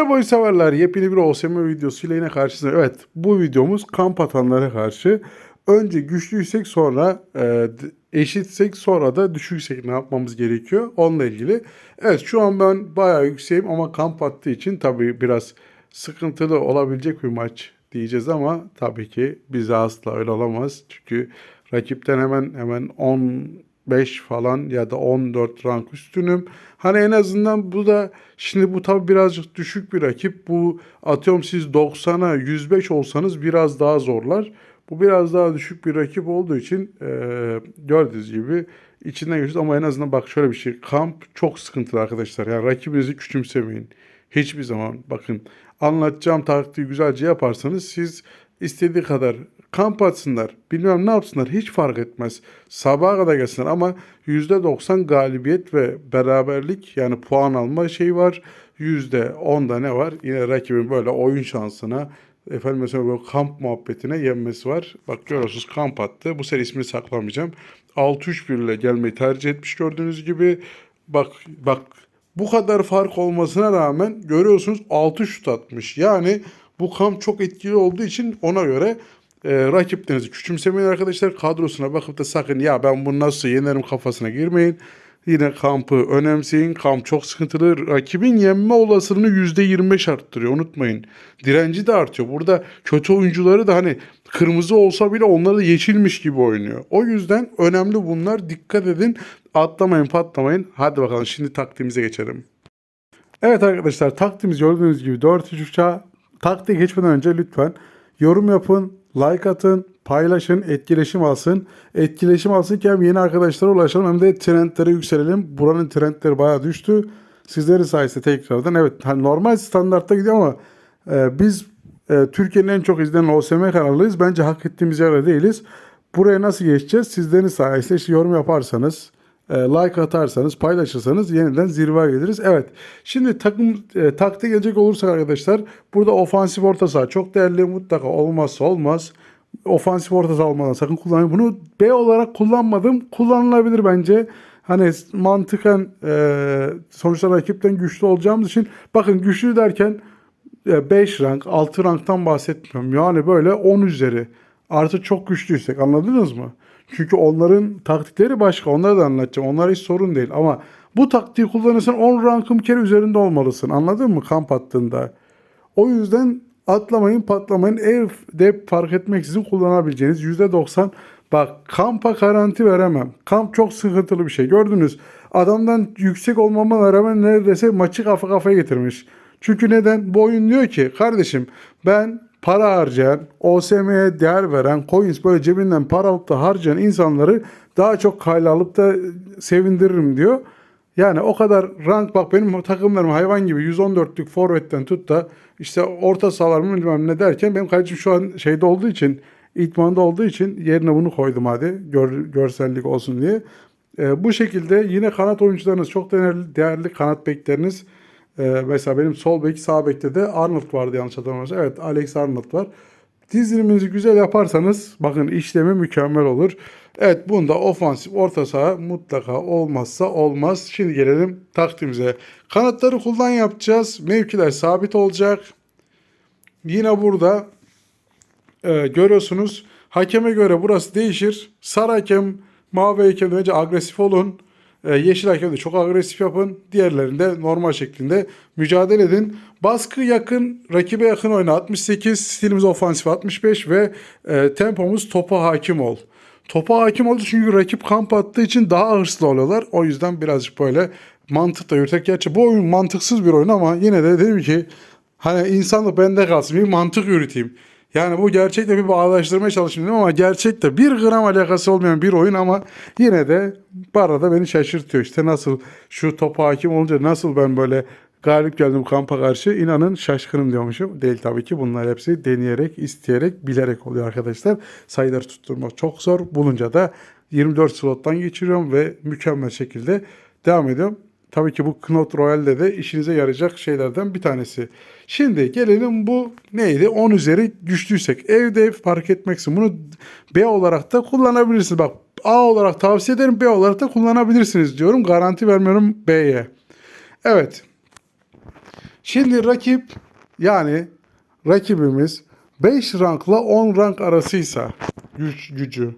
Merhaba oyun severler. Yepyeni bir OSM videosuyla yine karşınızda. Evet bu videomuz kamp atanlara karşı. Önce güçlüysek sonra e, eşitsek sonra da düşüksek ne yapmamız gerekiyor? Onunla ilgili. Evet şu an ben bayağı yükseğim ama kamp attığı için tabii biraz sıkıntılı olabilecek bir maç diyeceğiz ama tabii ki bize asla öyle olamaz. Çünkü rakipten hemen hemen 15 falan ya da 14 rank üstünüm. Hani en azından bu da şimdi bu tabii birazcık düşük bir rakip. Bu atıyorum siz 90'a 105 olsanız biraz daha zorlar. Bu biraz daha düşük bir rakip olduğu için eee gördüğünüz gibi içinden geçiyoruz ama en azından bak şöyle bir şey. Kamp çok sıkıntılı arkadaşlar. Yani rakibinizi küçümsemeyin. Hiçbir zaman bakın anlatacağım taktiği güzelce yaparsanız siz istediği kadar kamp atsınlar. Bilmem ne yapsınlar hiç fark etmez. Sabaha kadar gelsinler ama %90 galibiyet ve beraberlik yani puan alma şeyi var. %10'da ne var? Yine rakibin böyle oyun şansına efendim mesela böyle kamp muhabbetine yenmesi var. Bak görüyorsunuz kamp attı. Bu sefer ismini saklamayacağım. 6-3-1 ile gelmeyi tercih etmiş gördüğünüz gibi. Bak bak bu kadar fark olmasına rağmen görüyorsunuz 6 şut atmış. Yani bu kamp çok etkili olduğu için ona göre e, rakiplerinizi küçümsemeyin arkadaşlar. Kadrosuna bakıp da sakın ya ben bunu nasıl yenerim kafasına girmeyin. Yine kampı önemseyin. Kamp çok sıkıntılı. Rakibin yenme olasılığını %25 arttırıyor. Unutmayın. Direnci de artıyor. Burada kötü oyuncuları da hani kırmızı olsa bile onları da yeşilmiş gibi oynuyor. O yüzden önemli bunlar. Dikkat edin. Atlamayın patlamayın. Hadi bakalım şimdi taktiğimize geçelim. Evet arkadaşlar taktiğimiz gördüğünüz gibi 4-3-3'a taktiğe geçmeden önce lütfen yorum yapın, like atın, paylaşın, etkileşim alsın. Etkileşim alsın ki hem yeni arkadaşlara ulaşalım hem de trendlere yükselelim. Buranın trendleri bayağı düştü. Sizlerin sayesinde tekrardan evet hani normal standartta gidiyor ama e, biz e, Türkiye'nin en çok izlenen OSM kanalıyız. Bence hak ettiğimiz yerde değiliz. Buraya nasıl geçeceğiz? Sizlerin sayesinde işte yorum yaparsanız, like atarsanız, paylaşırsanız yeniden zirve geliriz. Evet. Şimdi takım e, taktiğe gelecek olursak arkadaşlar burada ofansif orta saha çok değerli mutlaka olmazsa olmaz. Ofansif orta saha olmadan sakın kullanmayın. Bunu B olarak kullanmadım. Kullanılabilir bence. Hani mantıken e, sonuçta rakipten güçlü olacağımız için bakın güçlü derken 5 rank, 6 ranktan bahsetmiyorum. Yani böyle 10 üzeri. Artı çok güçlüysek anladınız mı? Çünkü onların taktikleri başka. Onları da anlatacağım. Onlar hiç sorun değil. Ama bu taktiği kullanırsan 10 rankın bir kere üzerinde olmalısın. Anladın mı? Kamp attığında. O yüzden atlamayın patlamayın. Ev de fark etmeksizin kullanabileceğiniz %90 bak kampa garanti veremem. Kamp çok sıkıntılı bir şey. Gördünüz adamdan yüksek olmama rağmen neredeyse maçı kafa kafaya getirmiş. Çünkü neden? Bu oyun diyor ki kardeşim ben para harcayan, OSM'ye değer veren, coins böyle cebinden para alıp da harcayan insanları daha çok kayla alıp da sevindiririm diyor. Yani o kadar rank bak benim takımlarım hayvan gibi 114'lük forvetten tut da işte orta sahalar mı bilmem ne derken benim kalecim şu an şeyde olduğu için itmanda olduğu için yerine bunu koydum hadi gör, görsellik olsun diye. Ee, bu şekilde yine kanat oyuncularınız çok değerli, değerli kanat bekleriniz. Ee, mesela benim sol bek sağ bekte de Arnold vardı yanlış hatırlamıyorsam. Evet Alex Arnold var. Diziliminizi güzel yaparsanız bakın işlemi mükemmel olur. Evet bunda ofansif orta saha mutlaka olmazsa olmaz. Şimdi gelelim taktiğimize. Kanatları kullan yapacağız. Mevkiler sabit olacak. Yine burada e, görüyorsunuz hakeme göre burası değişir. Sarı hakem, mavi hakem önce agresif olun. E, yeşil hakem de çok agresif yapın. Diğerlerinde normal şeklinde mücadele edin. Baskı yakın, rakibe yakın oyna 68, stilimiz ofansif 65 ve e, tempomuz topa hakim ol. Topa hakim oldu çünkü rakip kamp attığı için daha hırslı oluyorlar. O yüzden birazcık böyle mantıkla yürütek. Gerçi bu oyun mantıksız bir oyun ama yine de dedim ki hani insanlık bende kalsın bir mantık yürüteyim. Yani bu gerçekle bir bağdaştırmaya çalıştım dedim ama gerçekte bir gram alakası olmayan bir oyun ama yine de bu arada beni şaşırtıyor. İşte nasıl şu topa hakim olunca nasıl ben böyle galip geldim kampa karşı inanın şaşkınım diyormuşum. Değil tabii ki bunlar hepsi deneyerek, isteyerek, bilerek oluyor arkadaşlar. Sayıları tutturmak çok zor. Bulunca da 24 slottan geçiriyorum ve mükemmel şekilde devam ediyorum. Tabii ki bu Knot Royale'de de işinize yarayacak şeylerden bir tanesi. Şimdi gelelim bu neydi? 10 üzeri güçlüysek. Evde fark etmeksin. Bunu B olarak da kullanabilirsiniz. Bak A olarak tavsiye ederim. B olarak da kullanabilirsiniz diyorum. Garanti vermiyorum B'ye. Evet. Şimdi rakip yani rakibimiz 5 rankla 10 rank arasıysa güç gücü.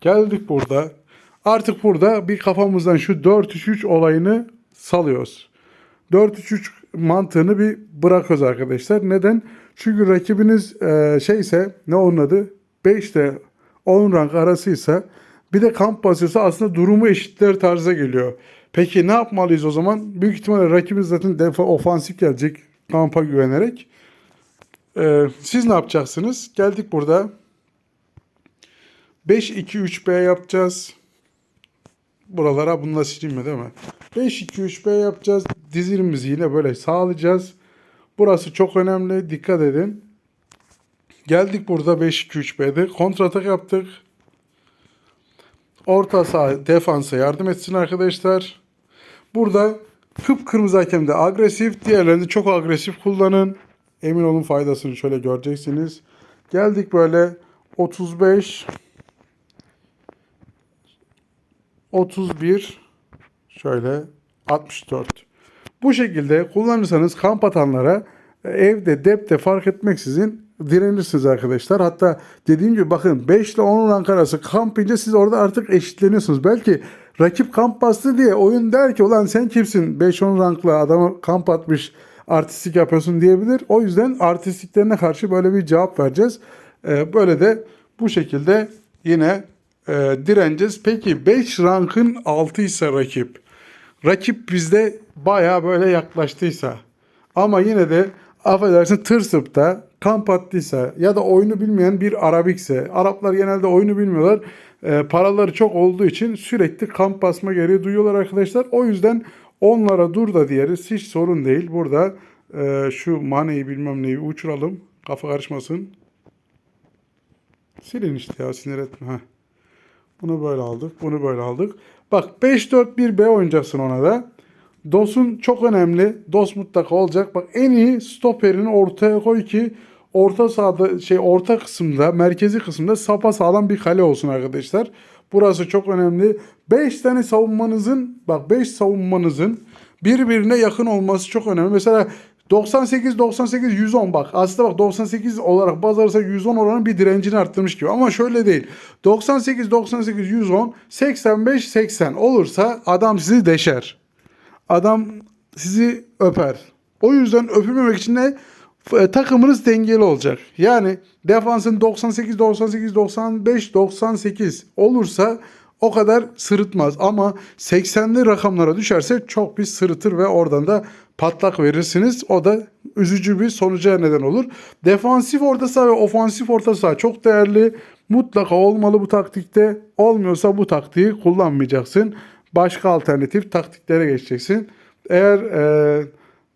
Geldik burada. Artık burada bir kafamızdan şu 4-3-3 olayını salıyoruz. 4-3-3 mantığını bir bırakıyoruz arkadaşlar. Neden? Çünkü rakibiniz e, şeyse ne onun adı? 5 ile 10 rank arasıysa bir de kamp basıyorsa aslında durumu eşitler tarza geliyor. Peki ne yapmalıyız o zaman? Büyük ihtimalle rakibimiz zaten defa ofansif gelecek kampa güvenerek. E, siz ne yapacaksınız? Geldik burada. 5-2-3-B yapacağız. Buralara bunu da sileyim mi değil mi? 5-2-3-B yapacağız. Dizilimizi yine böyle sağlayacağız. Burası çok önemli. Dikkat edin. Geldik burada 5-2-3-B'de. Kontratak yaptık. Orta saha defansa yardım etsin arkadaşlar. Burada kıpkırmızı hakem de agresif. Diğerlerini çok agresif kullanın. Emin olun faydasını şöyle göreceksiniz. Geldik böyle 35 31 şöyle 64. Bu şekilde kullanırsanız kamp atanlara e, evde depte fark etmeksizin direnirsiniz arkadaşlar. Hatta dediğim gibi bakın 5 ile 10 rank arası kamp ince siz orada artık eşitleniyorsunuz. Belki rakip kamp bastı diye oyun der ki ulan sen kimsin 5-10 rankla adama kamp atmış artistik yapıyorsun diyebilir. O yüzden artistliklerine karşı böyle bir cevap vereceğiz. Ee, böyle de bu şekilde yine e, direneceğiz. Peki 5 rankın altıysa rakip. Rakip bizde baya böyle yaklaştıysa ama yine de affedersin tırsıp da kamp attıysa ya da oyunu bilmeyen bir Arabikse Araplar genelde oyunu bilmiyorlar. E, paraları çok olduğu için sürekli kamp basma gereği duyuyorlar arkadaşlar. O yüzden onlara dur da diyeriz. Hiç sorun değil. Burada e, şu maneyi bilmem neyi uçuralım. Kafa karışmasın. Silin işte ya sinir etme. Heh. Bunu böyle aldık. Bunu böyle aldık. Bak 5-4-1-B oynayacaksın ona da. DOS'un çok önemli. DOS mutlaka olacak. Bak en iyi stoperini ortaya koy ki orta sahada şey orta kısımda, merkezi kısımda sapa sağlam bir kale olsun arkadaşlar. Burası çok önemli. 5 tane savunmanızın bak 5 savunmanızın birbirine yakın olması çok önemli. Mesela 98 98 110 bak. Aslında bak 98 olarak baz alırsak 110 oranın bir direncini arttırmış gibi. Ama şöyle değil. 98 98 110 85 80 olursa adam sizi deşer. Adam sizi öper. O yüzden öpülmemek için de e, takımınız dengeli olacak. Yani defansın 98 98 95 98 olursa o kadar sırıtmaz ama 80'li rakamlara düşerse çok bir sırıtır ve oradan da patlak verirsiniz. O da üzücü bir sonuca neden olur. Defansif orta saha ve ofansif orta saha çok değerli. Mutlaka olmalı bu taktikte. Olmuyorsa bu taktiği kullanmayacaksın. Başka alternatif taktiklere geçeceksin. Eğer e,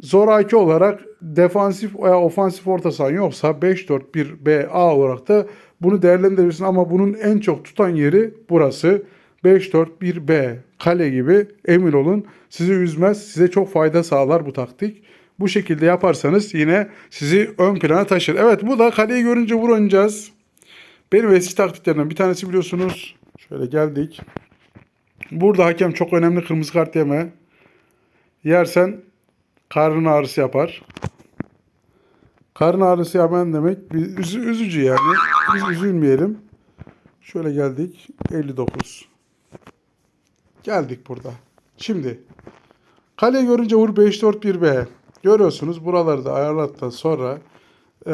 zoraki olarak defansif veya ofansif orta sahan yoksa 5-4-1-B A olarak da bunu değerlendirebilirsin ama bunun en çok tutan yeri burası. 5-4-1-B kale gibi emin olun sizi üzmez. Size çok fayda sağlar bu taktik. Bu şekilde yaparsanız yine sizi ön plana taşır. Evet bu da kaleyi görünce vur oynayacağız. Benim eski taktiklerimden bir tanesi biliyorsunuz. Şöyle geldik. Burada hakem çok önemli kırmızı kart yeme. Yersen karın ağrısı yapar. Karın ağrısı yapan demek üzü- üzücü yani. Biz üzülmeyelim. Şöyle geldik. 59. Geldik burada. Şimdi kale görünce vur 5-4-1-B. Görüyorsunuz buraları da ayarladıktan sonra e,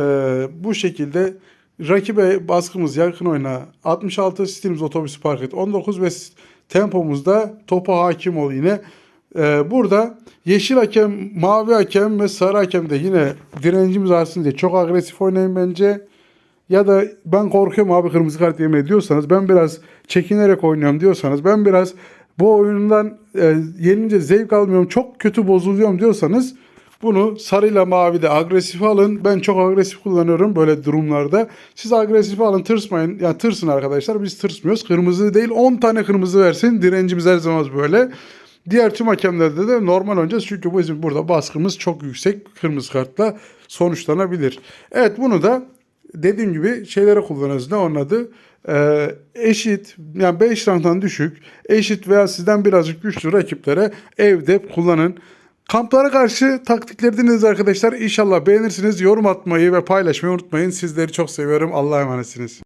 bu şekilde rakibe baskımız yakın oyna. 66 stilimiz otobüsü park et. 19 ve tempomuzda topa hakim ol yine. E, burada yeşil hakem, mavi hakem ve sarı hakem de yine direncimiz artsın diye çok agresif oynayın bence. Ya da ben korkuyorum abi kırmızı kart yemeye diyorsanız ben biraz çekinerek oynuyorum diyorsanız ben biraz bu oyundan e, yenince zevk almıyorum çok kötü bozuluyorum diyorsanız bunu sarıyla mavi de agresif alın. Ben çok agresif kullanıyorum böyle durumlarda. Siz agresif alın tırsmayın. Yani tırsın arkadaşlar biz tırsmıyoruz. Kırmızı değil 10 tane kırmızı versin. Direncimiz her zaman böyle. Diğer tüm hakemlerde de normal oynayacağız. Çünkü bizim burada baskımız çok yüksek. Kırmızı kartla sonuçlanabilir. Evet bunu da dediğim gibi şeylere kullanırız. Ne onun adı? Ee, eşit yani 5 ranktan düşük eşit veya sizden birazcık güçlü rakiplere evde kullanın. Kamplara karşı taktikleri dinlediniz arkadaşlar. İnşallah beğenirsiniz. Yorum atmayı ve paylaşmayı unutmayın. Sizleri çok seviyorum. Allah'a emanetsiniz.